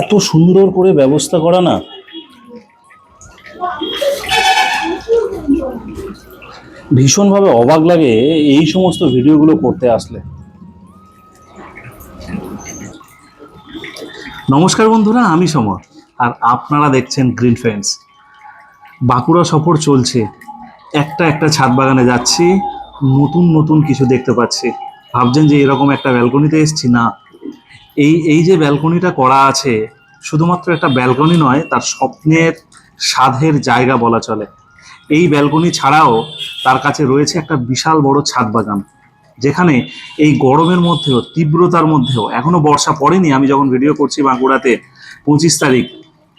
এত সুন্দর করে ব্যবস্থা করা না? ভীষণভাবে অবাক লাগে এই সমস্ত ভিডিওগুলো করতে আসলে। নমস্কার বন্ধুরা, আমি সমর, আর আপনারা দেখছেন গ্রিন ফ্রেন্ডস বাঁকুড়া সফর চলছে। একটা একটা ছাদ বাগানে যাচ্ছি, নতুন নতুন কিছু দেখতে পাচ্ছি। ভাবছেন যে এরকম একটা ব্যালকনিতে এসেছি? না এই এই যে ব্যালকনিটা করা আছে, শুধুমাত্র একটা ব্যালকনি নয়, তার স্বপ্নের সাধের জায়গা বলা চলে। এই ব্যালকনি ছাড়াও তার কাছে রয়েছে একটা বিশাল বড় ছাদ বাগান, যেখানে এই গরমের মধ্যেও, তীব্রতার মধ্যেও, এখনও বর্ষা পড়েনি, আমি যখন ভিডিও করছি বাঁকুড়াতে পঁচিশ তারিখ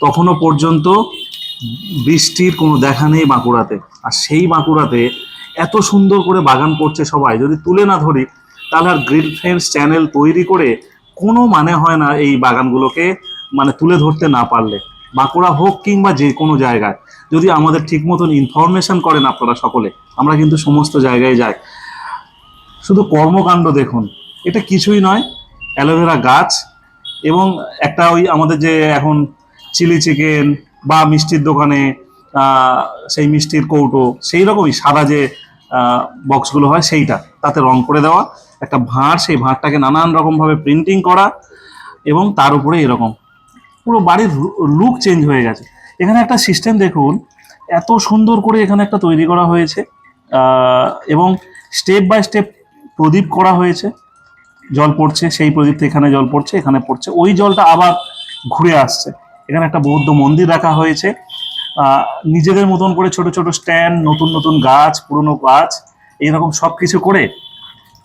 তখনও পর্যন্ত বৃষ্টির কোনো দেখা নেই বাঁকুড়াতে। আর সেই বাঁকুড়াতে এত সুন্দর করে বাগান করছে সবাই, যদি তুলে না ধরি, তাহলে আর গ্রিল ফ্রেন্ডস চ্যানেল তৈরি করে কোনো মানে হয় না এই বাগানগুলোকে মানে তুলে ধরতে না পারলে। বাঁকুড়া হোক কিংবা যে কোনো জায়গায়। যদি আমাদের ঠিক মতন ইনফরমেশন করেন আপনারা সকলে, আমরা কিন্তু সমস্ত জায়গায় যাই। শুধু কর্মকাণ্ড দেখুন, এটা কিছুই নয়, অ্যালোভেরা গাছ এবং একটা ওই আমাদের যে এখন চিলি চিকেন বা মিষ্টির দোকানে সেই মিষ্টির কৌটো সেই রকমই সাদা যে বক্সগুলো হয় সেইটা, তাতে রং করে দেওয়া। একটা ভাঁড়, সেই ভাঁড়টাকে নানান রকমভাবে প্রিন্টিং করা এবং তার উপরে এরকম। পুরো বাড়ির লুক চেঞ্জ হয়ে গেছে। এখানে একটা সিস্টেম দেখুন, এত সুন্দর করে এখানে একটা তৈরি করা হয়েছে। এবং স্টেপ বাই স্টেপ প্রদীপ করা হয়েছে। জল পড়ছে, সেই প্রদীপ এখানে জল পড়ছে, এখানে পড়ছে। ওই জলটা আবার ঘুরে আসছে। এখানে একটা বৌদ্ধ মন্দির রাখা হয়েছে। নিজেদের মতন করে ছোট ছোট স্ট্যান্ড নতুন নতুন গাছ, পুরনো গাছ, এইরকম সব কিছু করে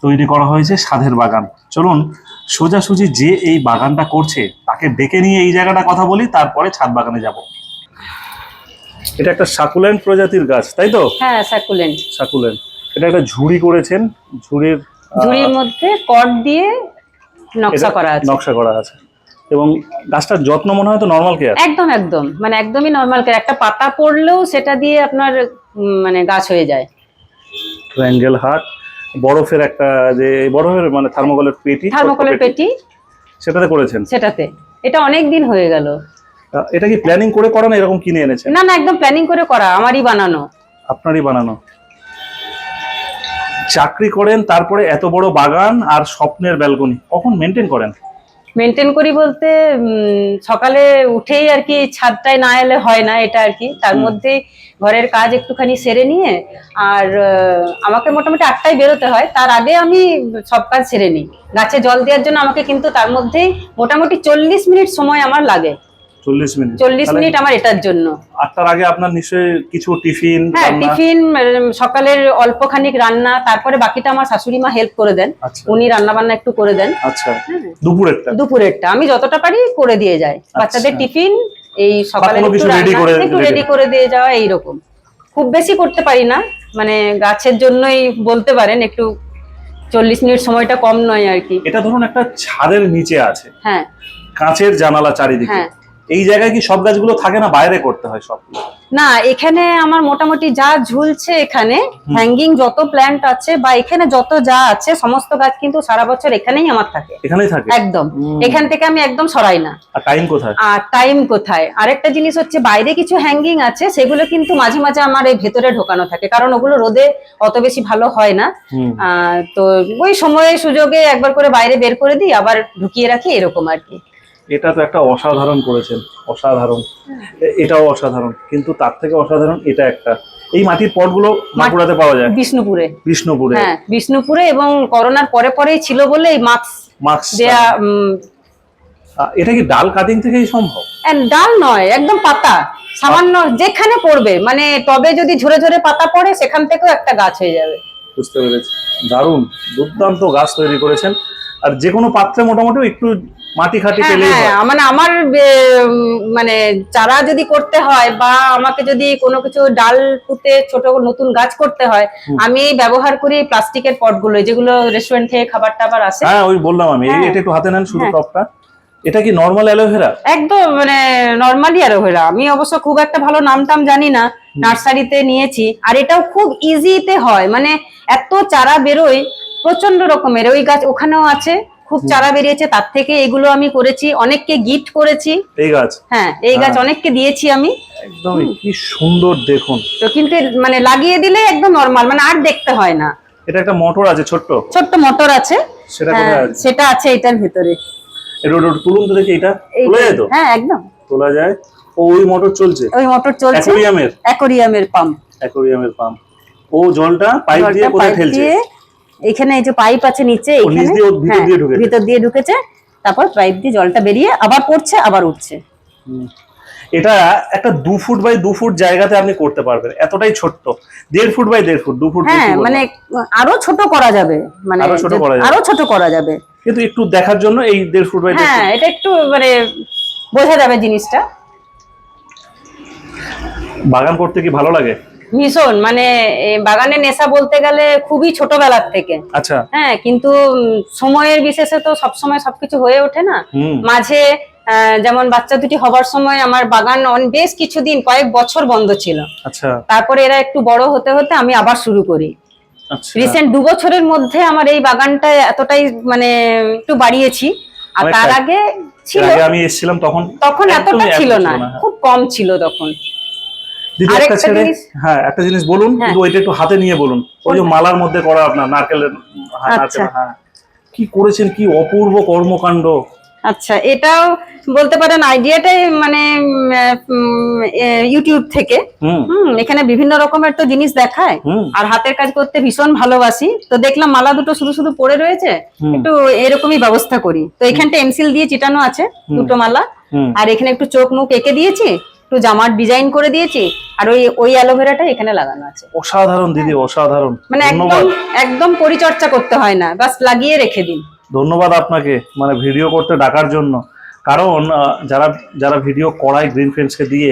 তৈরি করা হয়েছে সাধের বাগান। চলুন সোজাসুজি যে এই বাগানটা করছে তাকে ডেকে নিয়ে এই জায়গাটা কথা বলি তারপরে ছাদ বাগানে যাব। এটা একটা সাকুলেন্ট প্রজাতির গাছ তাই তো? হ্যাঁ সাকুলেন্ট। সাকুলেন্ট। এটা একটা ঝুড়ি করেছেন ঝুড়ির ঝুড়ির মধ্যে কট দিয়ে নকশা করা আছে। নকশা করা আছে। এবং গাছটার যত্ন মনে হয় তো নর্মাল কেয়ার একদম একদম। মানে একদমই নর্মাল একটা পাতা পড়লেও সেটা দিয়ে আপনার মানে গাছ হয়ে যায়। ট্রায়াঙ্গেল হাট। বরফের একটা যে বরফের মানে থার্মোকলের পেটি থার্মোকলের পেটি। সেটাতে করেছেন? সেটাতে। এটা অনেক দিন হয়ে গেল। এটা কি প্ল্যানিং করে করা না এরকম কিনে এনেছেন? না না একদম প্ল্যানিং করে করা আমারই বানানো। আপনারই বানানো। চাকরি করেন তারপরে এত বড় বাগান আর স্বপ্নের ব্যালকনি। কখন মেনটেন করেন? মেনটেন করি বলতে সকালে উঠেই আর কি ছাদটায় না এলে হয় না এটা আর কি। তার। মধ্যে ঘরের কাজ একটুখানি সেরে নিয়ে আর আমাকে মোটামুটি আটটায় বেরোতে হয়। তার আগে আমি সব কাজ সেরে নিই। গাছে জল দেওয়ার জন্য আমাকে কিন্তু তার মধ্যেই মোটামুটি চল্লিশ মিনিট সময় আমার লাগে। চল্লিশ মিনিট। চল্লিশ তাহলে মিনিট আমার এটার জন্য। আটটার আগে আপনার নিশ্চয়ই কিছু টিফিন হ্যাঁ টিফিন সকালের অল্প খানিক রান্না তারপরে বাকিটা আমার শাশুড়ি মা হেল্প করে দেন। আচ্ছা। উনি রান্না বান্না একটু করে দেন। আচ্ছা। হ্যাঁ। দুপুরেরটা? দুপুরেরটা। আমি যতটা পারি করে দিয়ে যাই। বাচ্চাদের টিফিন এই সকালে একটু রেডি করে দিয়ে যাওয়া এইরকম। খুব বেশি করতে পারি না। মানে গাছের জন্যই বলতে পারেন একটু চল্লিশ মিনিট সময়টা কম নয় আর কি। এটা ধরুন একটা ছাদের নিচে আছে। হ্যাঁ। কাঁচের জানালা চারিদিকে। হ্যাঁ। এই জায়গায় কি সব গাছগুলো থাকে না? বাইরে করতে হয় সব। না এখানে আমার মোটামুটি যা ঝুলছে এখানে হ্যাঙ্গিং যত প্ল্যান্ট আছে বা এখানে যত যা আছে সমস্ত গাছ কিন্তু সারা বছর এখানেই আমার থাকে। এখানেই থাকে? একদম। এখান থেকে আমি একদম সরাই না। আর টাইম কোথায়? আর টাইম কোথায়? আরেকটা জিনিস হচ্ছে বাইরে কিছু হ্যাঙ্গিং আছে সেগুলো কিন্তু মাঝে মাঝে আমার এই ভেতরে ঢোকানো থাকে কারণ ওগুলো রোদে অত বেশি ভালো হয় না। তো ওই সময়ে সুযোগে একবার করে বাইরে বের করে দিই আবার ঢুকিয়ে রাখি এরকম আর কি। এটা তো একটা অসাধারণ করেছেন অসাধারণ। এটাও অসাধারণ কিন্তু তার থেকে অসাধারণ এটা একটা। এই মাটির পটগুলো বাঁকুড়াতে পাওয়া যায়? বিষ্ণুপুরে। বিষ্ণুপুরে। হ্যাঁ বিষ্ণুপুরে এবং করোনার পরে পরেই ছিল বলে এই মাস্ক মাস্ক দেয়া এটা কি ডাল কাটিং থেকেই সম্ভব? ডাল নয় একদম পাতা। সামান্য যেখানে পড়বে মানে টবে যদি ঝরে ঝরে পাতা পড়ে সেখান থেকেও একটা গাছ হয়ে যাবে। বুঝতে পেরেছি। দারুণ দুর্দান্ত গাছ তৈরি করেছেন। আর যে কোনো পাত্রে মোটামুটি একটু মাটি খাটি হ্যাঁ পেলেই হ্যাঁ হয়। মানে আমার মানে চারা যদি করতে হয় বা আমাকে যদি কোনো কিছু ডাল পুঁতে ছোট নতুন গাছ করতে হয় আমি ব্যবহার করি প্লাস্টিকের পটগুলো যেগুলো রেস্টুরেন্ট থেকে খাবার টাবার আসে। হ্যাঁ ওই বললাম আমি হ্যাঁ। এটা একটু হাতে নেন শুধু। টপটা। এটা কি নর্মাল অ্যালোভেরা একদম মানে নর্মালি অ্যালোভেরা আমি অবশ্য খুব একটা ভালো নাম টাম জানি না নার্সারিতে নিয়েছি। আর এটাও খুব ইজিতে হয় মানে এত চারা বেরোয় প্রচণ্ড রকমের। ওই গাছ ওখানেও আছে খুব চারা বেরিয়েছে তার থেকে এগুলো আমি করেছি অনেককে গিফট করেছি। এই গাছ? হ্যাঁ এই গাছ হ্যাঁ। অনেককে দিয়েছি আমি। একদমই কি সুন্দর দেখুন। তো কিন্তু মানে লাগিয়ে দিলে একদম নর্মাল মানে আর দেখতে হয় না। এটা একটা মোটর আছে ছোট্ট? ছোট্ট মোটর আছে। সেটা হ্যাঁ, আছে? সেটা আছে এটার ভিতরে। তুলুন তো দেখি এটা। তোলা যায় তো? হ্যাঁ একদম। তোলা যায়। ওই মোটর চলছে? ওই মোটর চলছে। অ্যাকোরিয়ামের? অ্যাকোরিয়ামের পাম্প। অ্যাকোরিয়ামের পাম্প। ও জলটা পাইপ দিয়ে কোথায় ঠেলছে এখানে এই যে পাইপ আছে নিচে এখানে ভিতর হ্যাঁ, দিয়ে ঢুকেছে। ভিতর দিয়ে ঢুকেছে তারপর পাইপ দিয়ে জলটা বেরিয়ে আবার পড়ছে আবার উঠছে। এটা একটা দু ফুট বাই দু ফুট জায়গাতে আপনি করতে পারবেন এতটাই ছোট্ট। দেড় ফুট বাই দেড় ফুট দু ফুট হ্যাঁ মানে আরও ছোট করা যাবে মানে আরও ছোট করা যাবে। আরও ছোট করা যাবে। কিন্তু একটু দেখার জন্য এই দেড় ফুট বাই হ্যাঁ এটা একটু মানে বোঝা যাবে জিনিসটা। বাগান করতে কি ভালো লাগে? ভীষণ মানে বাগানে নেশা বলতে গেলে খুবই ছোটবেলার থেকে। আচ্ছা। হ্যাঁ কিন্তু সময়ের বিশেষে তো সবসময় সবকিছু হয়ে ওঠে না। মাঝে যেমন বাচ্চা দুটি হবার সময় আমার বাগান বেশ কিছুদিন কয়েক বছর বন্ধ ছিল। আচ্ছা। তারপরে এরা একটু বড় হতে হতে আমি আবার শুরু করি। আচ্ছা। রিসেন্ট দু বছরের মধ্যে আমার এই বাগানটা এতটাই মানে একটু বাড়িয়েছি। আর তার আগে ছিল। আমি এসেছিলাম তখন তখন এতটা ছিল না। খুব কম ছিল তখন। একটা ছেড়ে হ্যাঁ একটা জিনিস বলুন হ্যাঁ। কিন্তু ওইটা একটু হাতে নিয়ে বলুন। ওই যে মালার মধ্যে করা আপনার নারকেলের হ্যাঁ, আচ্ছা। হ্যাঁ। কি করেছেন? কি অপূর্ব কর্মকাণ্ড। আচ্ছা এটাও বলতে পারেন আইডিয়াটাই মানে ইউটিউব থেকে। হুম। এখানে বিভিন্ন রকমের তো জিনিস দেখায়। আর হাতের কাজ করতে ভীষণ ভালোবাসি। তো দেখলাম মালা দুটো শুধু শুধু পড়ে রয়েছে। একটু এরকমই ব্যবস্থা করি। তো এখানটা এমসিল দিয়ে চিটানো আছে দুটো মালা। আর এখানে একটু চোখ মুখ এঁকে দিয়েছি। একটু জামার ডিজাইন করে দিয়েছি আর ওই ওই অ্যালোভেরাটা এখানে লাগানো আছে। অসাধারণ দিদি অসাধারণ। মানে একদম একদম পরিচর্যা করতে হয় না বাস লাগিয়ে রেখে দিন। ধন্যবাদ আপনাকে মানে ভিডিও করতে ডাকার জন্য। কারণ যারা যারা ভিডিও করায় গ্রিন ফ্রেন্ডসকে দিয়ে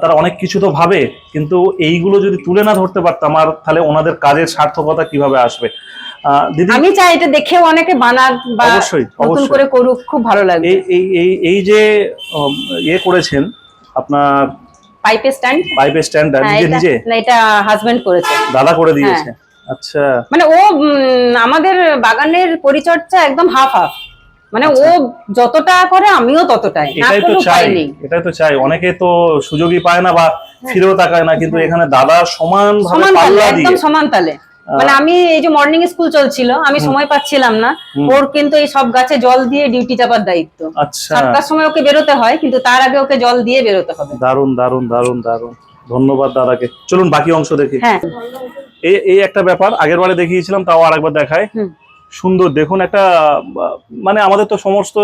তারা অনেক কিছু তো ভাবে কিন্তু এইগুলো যদি তুলে না ধরতে পারতাম আর তাহলে ওনাদের কাজের সার্থকতা কীভাবে আসবে? দিদি আমি চাই এটা দেখেও অনেকে বানাক বা অবশ্যই, অবশ্যই। করে করুক খুব ভালো লাগবে। এই এই এই এই যে ইয়ে করেছেন আপনার পাইপ স্ট্যান্ড? পাইপের স্ট্যান্ডটা নিজে নিজে? না এটা হাজবেন্ড করেছে। দাদা করে দিয়েছে? আচ্ছা। মানে ও আমাদের বাগানের পরিচর্যা একদম হাফ হাফ মানে ও যতটা করে আমিও ততটাই। এটাই তো চাই এটাই তো চাই। অনেকে তো সুযোগই পায় না বা ফিরেও তাকায় না কিন্তু এখানে দাদা সমান ভাবে পাল্লা একদম দিয়ে। সমান তালে। মানে আমি এই যে মর্নিং স্কুল চলছিল আমি সময় পাচ্ছিলাম না। ওর কিন্তু এই সব গাছে জল দিয়ে ডিউটি চাপার দায়িত্ব। আচ্ছা। সাতটার সময় ওকে বেরোতে হয় কিন্তু তার আগে ওকে জল দিয়ে বেরোতে হবে। দারুণ দারুণ দারুণ দারুণ ধন্যবাদ দাদাকে। চলুন বাকি অংশ দেখি। হ্যাঁ। এই এই একটা ব্যাপার আগের বারে দেখিয়েছিলাম তাও আরেকবার দেখায়। সুন্দর দেখুন একটা মানে আমাদের তো সমস্ত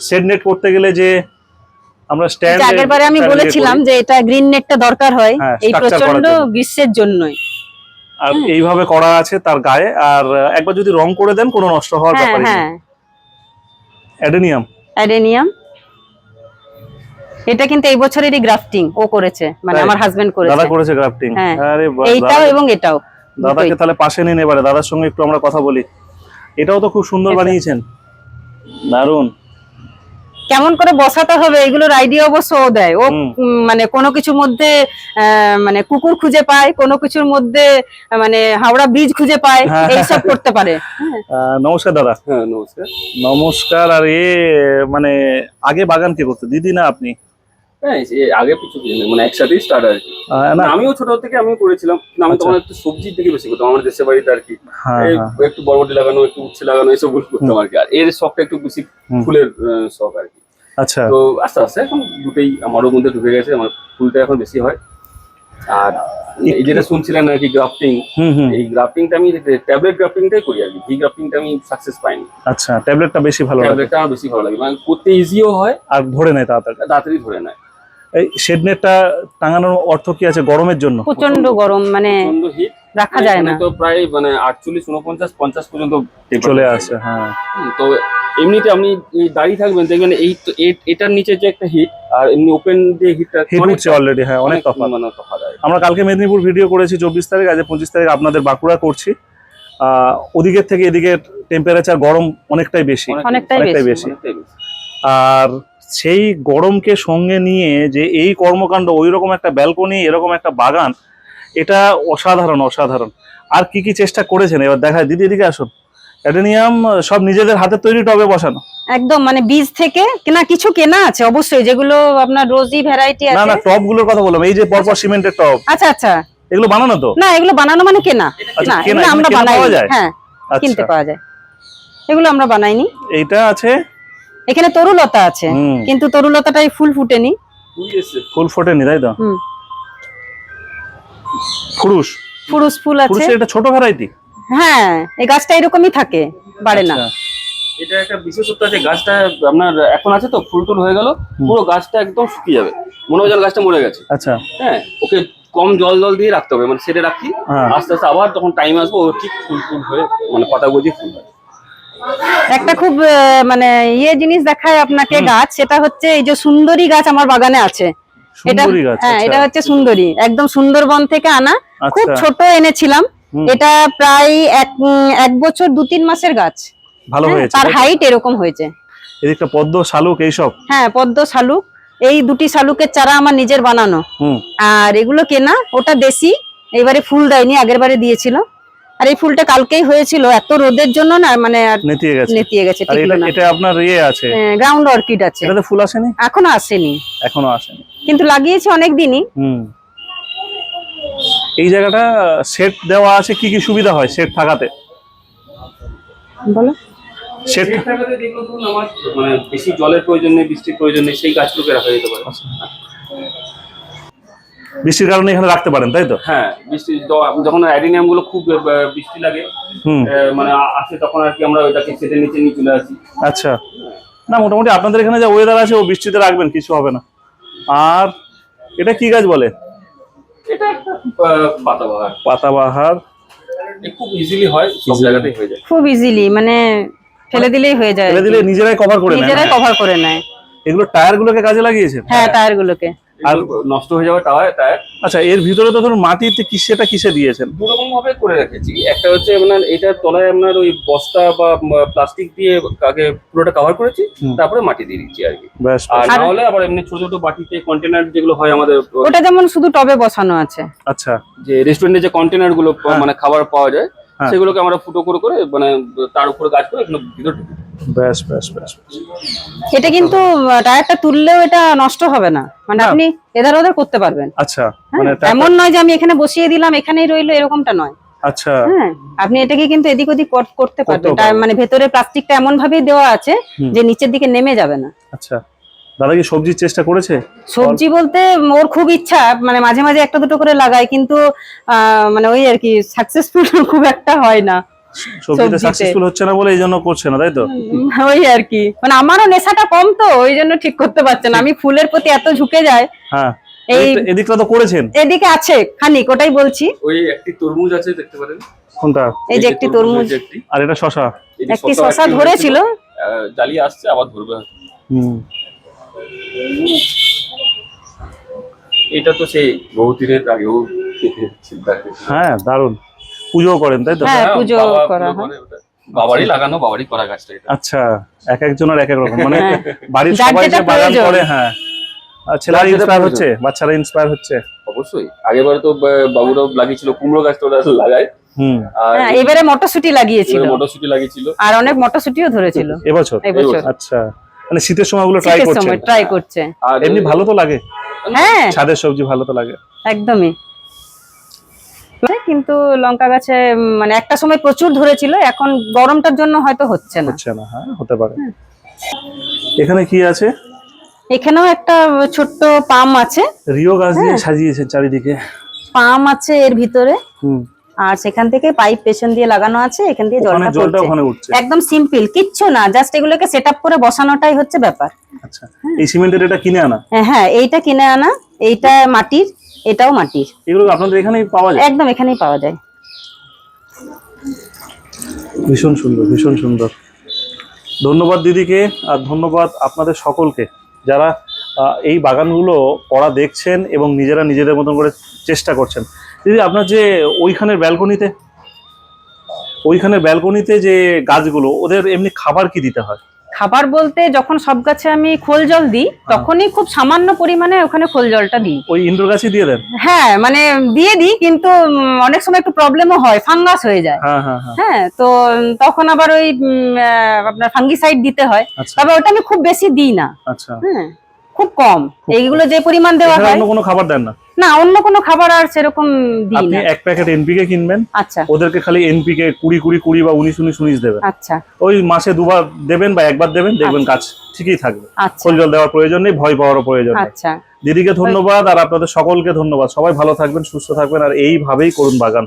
সেট নেট করতে গেলে যে আমরা স্ট্যান্ড আগের বারে আমি বলেছিলাম যে এটা গ্রিন নেটটা দরকার হয় হ্যাঁ, এই প্রচণ্ড গ্রীষ্মের জন্যই। আর এইভাবে করা আছে তার গায়ে আর একবার যদি রং করে দেন কোনো নষ্ট হওয়ার হ্যাঁ ব্যাপার হ্যাঁ। অ্যাডেনিয়াম। অ্যাডেনিয়াম। এটা কিন্তু এই বছরেরই গ্রাফটিং ও করেছে। মানে? আমার হাজবেন্ড দাদা করেছে করেছে গ্রাফটিং। হ্যাঁ। আরে এইটাও এবং এটাও। দাদাকে তাহলে পাশে নিন এবারে দাদার সঙ্গে একটু আমরা কথা বলি। এটাও তো খুব সুন্দর বানিয়েছেন। দারুণ কেমন করে বসাতে হবে এগুলোর আইডিয়া অবশ্য ও দেয়। ও মানে কোনো কিছুর মধ্যে আহ, মানে কুকুর খুঁজে পায় কোনো কিছুর মধ্যে মানে হাওড়া ব্রিজ খুঁজে পায় হ্যাঁ। এইসব করতে পারে। হ্যাঁ। আহ, নমস্কার দাদা। হ্যাঁ নমস্কার। নমস্কার আর এ মানে আগে বাগান কে করতো? দিদি না আপনি? হ্যাঁ আগে নেই, মানে একসাথেই স্টার্ট আর কি। আমিও ছোট থেকে আমিও করেছিলাম কিন্তু আমি আচ্ছা। তখন একটু সবজির দিকে বেশি করতাম আমার দেশের বাড়িতে আর কি। হ্যাঁ হ্যাঁ। একটু বরবটি লাগানো একটু উচ্ছে লাগানো এইসবগুলো করতাম আর কি। আর এর শখটা একটু বেশি ফুলের শখ আর কি। আচ্ছা। তো আস্তে আস্তে এখন দুটোই আমারও মধ্যে ঢুকে গেছে আমার ফুলটা এখন বেশি হয়। আর এই যেটা শুনছিলেন আর কি গ্রাফটিং এই গ্রাফটিংটা আমি ট্যাবলেট গ্রাফটিংটাই করি আর কি ভি গ্রাফটিংটা আমি সাকসেস পাইনি। আচ্ছা ট্যাবলেটটা বেশি ভালো লাগে। ট্যাবলেটটা বেশি ভালো লাগে মানে করতে ইজিও হয় আর ধরে নেয় তাড়াতাড়ি। তাড়াতাড়ি ধরে নেয়। এই শেড নেটটা টাঙানোর অর্থ কি আছে গরমের জন্য? প্রচণ্ড গরম মানে হিট রাখা যায় না। তো প্রায় মানে আটচল্লিশ উনপঞ্চাশ পঞ্চাশ পর্যন্ত চলে। আসে হ্যাঁ। তো এমনিতে আপনি দাঁড়িয়ে থাকবেন দেখবেন এই তো এটার নিচে যে একটা হিট আর এমনি ওপেন যে হিটটা হিট উঠছে অলরেডি হ্যাঁ অনেক তফাৎ। মানে তফাৎ আমরা কালকে মেদিনীপুর ভিডিও করেছি চব্বিশ তারিখ আজ পঁচিশ তারিখ আপনাদের বাঁকুড়া করছি। আহ, ওদিকের থেকে এদিকের টেম্পারেচার গরম অনেকটাই বেশি। অনেকটাই বেশি। আর সেই গরমকে সঙ্গে নিয়ে যে এই কর্মকাণ্ড ওই রকম একটা ব্যালকনি এরকম একটা বাগান এটা অসাধারণ অসাধারণ। আর কি কি চেষ্টা করেছেন? এবার দেখায় দিদি এদিকে আসুন। অ্যাডেনিয়াম সব নিজেদের হাতে তৈরি টবে বসানো। একদম মানে বীজ থেকে কেনা কিছু কেনা আছে অবশ্যই যেগুলো আপনার রোজি ভ্যারাইটি আছে না টবগুলোর কথা বললাম এই যে পরপর সিমেন্টের টব। আচ্ছা আচ্ছা। এগুলো বানানো তো? না এগুলো বানানো মানে কেনা। আচ্ছা, না এগুলো আমরা বানাই হ্যাঁ কিনতে আচ্ছা। পাওয়া যায়। এগুলো আমরা বানাইনি। এইটা আছে এখানে তরুলতা আছে কিন্তু তরুলতাটাই ফুল ফুটেনি। ফুল ফোটেনি তাই তো? হুম। ফুরুষ। ফুল আছে। ফুরুষের এটা ছোট ভ্যারাইটি। হ্যাঁ এই গাছটা এরকমই থাকে বাড়ে না। আচ্ছা। এটা একটা বিশেষত্ব আছে গাছটা আপনার এখন আছে তো ফুল টুল হয়ে গেল পুরো গাছটা একদম শুকিয়ে যাবে। মনে হয় যেন গাছটা মরে গেছে। আচ্ছা। হ্যাঁ ওকে কম জল জল দিয়ে রাখতে হবে মানে সেটা রাখি হ্যাঁ। আস্তে আস্তে আবার যখন টাইম আসবে ও ঠিক ফুল ফুল হয়ে মানে পাতা গজিয়ে ফুল হয়। একটা খুব মানে ইয়ে জিনিস দেখায় আপনাকে গাছ সেটা হচ্ছে এই যে সুন্দরী গাছ আমার বাগানে আছে। এটা সুন্দরী হ্যাঁ আচ্ছা। এটা হচ্ছে সুন্দরী একদম সুন্দরবন থেকে আনা। খুব আচ্ছা। ছোট এনেছিলাম। এটা প্রায় এক এক বছর দু তিন মাসের গাছ। ভালো হ্যাঁ, হয়েছে তার হাইট এরকম হয়েছে। এদিকটা পদ্ম শালুক এইসব? হ্যাঁ পদ্ম শালুক। এই দুটি শালুকের চারা আমার নিজের বানানো। আর এগুলো কেনা ওটা দেশি এবারে ফুল দেয়নি আগের বারে দিয়েছিল। আর এই ফুলটা কালকেই হয়েছিল এত রোদের জন্য না মানে নেতিয়ে গেছে। নেতিয়ে গেছে এটা আপনার ইয়ে আছে? গ্রাউন্ড অর্কিড আছে। এটাতে ফুল আসেনি? এখনও আসেনি। এখনও আসেনি। কিন্তু লাগিয়েছি অনেক দিনই। হুম। এই জায়গাটা সেট দেওয়া আছে কি কি সুবিধা হয় সেট থাকাতে? বলো। সেট থাকাতে ধরুন আমার মানে বেশি জলের প্রয়োজন নেই বৃষ্টির প্রয়োজন নেই সেই গাছগুলোকে রাখা যেতে পারে। বৃষ্টির কারণে এখানে রাখতে পারেন তাই তো? হ্যাঁ বৃষ্টি যখন অ্যাডিনিয়ামগুলো খুব বৃষ্টি লাগে মানে আসে তখন আর কি আমরা ওইটাকে সেটের নিচে নিয়ে চলে আসি। আচ্ছা। না মোটামুটি আপনাদের এখানে যা ওয়েদার আছে ও বৃষ্টিতে রাখবেন কিছু হবে না। আর এটা কি গাছ বলে? এটা একটা পাতাবাহার। পাতাবাহার। এ খুব ইজিলি হয় সব জায়গাতেই হয়ে যায়। খুব ইজিলি মানে ফেলে দিলেই হয়ে যায়। ফেলে দিলে নিজেরাই কভার করে নেয় নিজেরাই কভার করে নেয়। এগুলো টায়ার গুলোকে কাজে লাগিয়েছেন হ্যাঁ টায়ার গুলোকে আর নষ্ট হয়ে যাওয়া টায়ার টায়ার আচ্ছা এর ভিতরে তো ধরুন মাটিতে কিসেটা কিসে দিয়েছেন দু রকম ভাবে করে রেখেছি একটা হচ্ছে আপনার এটার তলায় আপনার ওই বস্তা বা প্লাস্টিক দিয়ে আগে পুরোটা কভার করেছি তারপরে মাটি দিয়ে দিচ্ছি আর কি আর। না হলে আবার এমনি ছোট ছোট বাটিতে কন্টেনার যেগুলো হয় আমাদের ওটা যেমন শুধু টবে বসানো আছে আচ্ছা যে রেস্টুরেন্টে যে কন্টেনারগুলো হ্যাঁ। মানে খাবার পাওয়া যায়। সেগুলোকে আমরা ফুটো করে করে মানে তার উপরে গাছ করে এগুলো ভিতরে। ব্যাস ব্যাস ব্যাস। এটা কিন্তু টায়ারটা তুললেও এটা নষ্ট হবে না। মানে আপনি এধার ওধার করতে পারবেন। আচ্ছা হ্যাঁ, মানে এমন নয় যে আমি এখানে বসিয়ে দিলাম এখানেই রইল এরকমটা নয়। আচ্ছা। হ্যাঁ আপনি এটাকে কিন্তু এদিক ওদিক করতে পারবেন। মানে ভেতরে প্লাস্টিকটা এমন ভাবেই দেওয়া আছে যে নিচের দিকে নেমে যাবে না। আচ্ছা। দাদা কি সবজির চেষ্টা করেছে? সবজি বলতে ওর খুব ইচ্ছা মানে মাঝে মাঝে একটা দুটো করে লাগায় কিন্তু আহ, মানে ওই আর কি সাকসেসফুল খুব একটা হয় না সবজিতে। সাকসেসফুল হচ্ছে না বলে এই জন্য করছে না তাই তো? ওই আর কি মানে আমারও নেশাটা কম তো ওই জন্য ঠিক করতে পারছে না। আমি ফুলের প্রতি এত ঝুঁকে যায় হ্যাঁ এই এদিকটা- তো করেছেন। এদিকে আছে খানিক ওটাই বলছি। ওই একটি তরমুজ আছে দেখতে পারেন। কোনটা? এই যে একটি তরমুজ। আর এটা শশা? একটি শশা ধরেছিল। জ্বালিয়ে আসছে আবার ধরবে হুম। এটা তো সেই বহু দিনের আগেও হ্যাঁ দারুণ। পুজো করেন তাই তো? হ্যাঁ, হ্যাঁ, পুজো করা হয়। বাবারই লাগানো বাবারই করা গাছটা এটা। আচ্ছা এক একজনের এক এক রকম। মানে হ্যাঁ। বাড়ির সবাই যে বাগান করে হ্যাঁ। ছেলেরা ইন্সপায়ার হচ্ছে বাচ্চারা ইন্সপায়ার হচ্ছে। অবশ্যই। আগেবারে তো বাবুরাও লাগিয়েছিল কুমড়ো গাছটা ওরা লাগায়। হুম। আর হ্যাঁ এবারে মটরশুটি লাগিয়েছিল। মটরশুটি লাগিয়েছিল। আর অনেক মটরশুটিও ধরেছিল। এবছর। এবছর। আচ্ছা। মানে শীতের সময় ওগুলো ট্রাই শীতের করছেন। ট্রাই করছে আর এমনি ভালো তো লাগে। হ্যাঁ। ছাদের সবজি ভালো তো লাগে। একদমই। কিন্তু লঙ্কা গাছে মানে একটা সময় প্রচুর ধরেছিল এখন গরমটার জন্য হয়তো হচ্ছে না। হচ্ছে না হ্যাঁ হতে পারে। এখানে কি আছে? এখানেও একটা ছোট্ট পাম আছে। রিও গাছ দিয়ে হ্যাঁ। সাজিয়েছেন চারিদিকে। পাম আছে এর ভিতরে। হুম। আর সেখান থেকে পাইপ পেছন দিয়ে লাগানো আছে এখান দিয়ে জলটা জলটা পড়ছে। ওখানে উঠছে। একদম সিম্পল কিচ্ছু না জাস্ট এগুলোকে সেট আপ করে বসানোটাই হচ্ছে ব্যাপার। আচ্ছা এই সিমেন্টের এটা কিনে আনা? হ্যাঁ, হ্যাঁ এইটা কিনে আনা এইটা মাটির এটাও মাটির। এগুলো আপনাদের এখানেই পাওয়া যায়? একদম এখানেই পাওয়া যায়। ভীষণ সুন্দর ভীষণ সুন্দর। ধন্যবাদ দিদিকে আর ধন্যবাদ আপনাদের সকলকে যারা এই বাগানগুলো পড়া দেখছেন এবং নিজেরা নিজেদের মতন করে চেষ্টা করছেন। দিদি আপনার যে ওইখানের ব্যালকনিতে ওইখানের ব্যালকনিতে যে গাছগুলো ওদের এমনি খাবার কি দিতে হয়? খাবার বলতে যখন সব গাছে আমি খোল জল দিই তখনই খুব সামান্য পরিমাণে ওখানে খোল জলটা দিই। ওই ইন্ডোর গাছই দিয়ে দেন? হ্যাঁ মানে দিয়ে দিই কিন্তু অনেক সময় একটু প্রবলেমও হয় ফাঙ্গাস হয়ে যায়। হ্যাঁ হ্যাঁ হ্যাঁ। হ্যাঁ তো তখন আবার ওই আপনার ফাঙ্গিসাইড দিতে হয়। আচ্ছা। তবে ওটা আমি খুব বেশি দিই না। আচ্ছা। হ্যাঁ। খুব কম। এইগুলো যে পরিমাণ দেওয়া হয় অন্য কোনো খাবার দেন না। না অন্য কোনো খাবার আর সেরকম দিই আপনি এক প্যাকেট এনপিকে কিনবেন। আচ্ছা। ওদেরকে খালি এনপিকে কুড়ি কুড়ি কুড়ি বা উনিশ উনিশ উনিশ দেবেন। আচ্ছা। ওই মাসে দুবার দেবেন বা একবার দেবেন দেখবেন কাজ ঠিকই থাকবে। আচ্ছা। খোল জল দেওয়ার প্রয়োজন নেই ভয় পাওয়ারও প্রয়োজন নেই। আচ্ছা। দিদিকে ধন্যবাদ আর আপনাদের সকলকে ধন্যবাদ। সবাই ভালো থাকবেন সুস্থ থাকবেন আর এইভাবেই করুন বাগান।